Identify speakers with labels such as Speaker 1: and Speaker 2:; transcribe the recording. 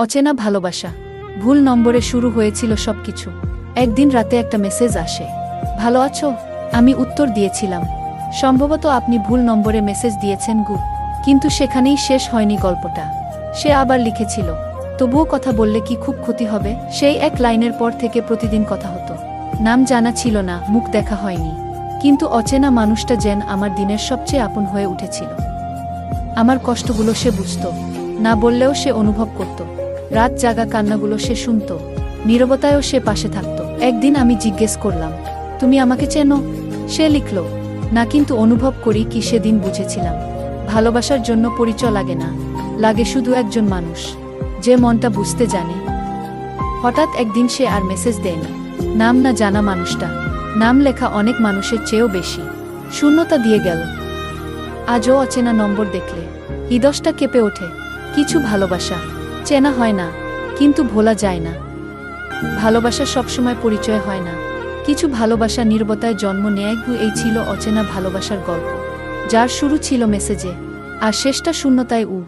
Speaker 1: অচেনা ভালোবাসা। ভুল নম্বরে শুরু হয়েছিল সবকিছু। একদিন রাতে একটা মেসেজ আসে। ভালো আছো? আমি উত্তর দিয়েছিলাম। সম্ভবত আপনি ভুল নম্বরে মেসেজ দিয়েছেন গু। কিন্তু সেখানেই শেষ হয়নি গল্পটা। সে আবার লিখেছিল। তবুও কথা বললে কি খুব ক্ষতি হবে? সেই এক লাইনের পর থেকে প্রতিদিন কথা হতো। নাম জানা ছিল না, মুখ দেখা হয়নি। কিন্তু অচেনা মানুষটা যেন আমার দিনের সবচেয়ে আপন হয়ে উঠেছিল। আমার কষ্টগুলো সে বুঝত। না বললেও সে অনুভব করত। রাত জাগা কান্নাগুলো সে শুনত, নীরবতায়ও সে পাশে থাকত। একদিন আমি জিজ্ঞেস করলাম, তুমি আমাকে চেনো? সে লিখল, না, কিন্তু অনুভব করি কি সেদিন বুঝেছিলাম। ভালোবাসার জন্য পরিচয় লাগে না, লাগে শুধু একজন মানুষ, যে মনটা বুঝতে জানে। হঠাৎ একদিন সে আর মেসেজ দেয়নি, নাম না জানা মানুষটা, নাম লেখা অনেক মানুষের চেয়েও বেশি। শূন্যতা দিয়ে গেল। আজও অচেনা নম্বর দেখলে, হৃদয়টা কেঁপে ওঠে, কিছু ভালোবাসা। চেনা হয় না, কিন্তু ভোলা যায় না। ভালোবাসা সবসময় পরিচয় হয় না। কিছু ভালোবাসা নির্বতায় জন্ম নেয় এই ছিল অচেনা ভালোবাসার গল্প। যার শুরু ছিল মেসেজে, আর শেষটা শূন্যতায় উ।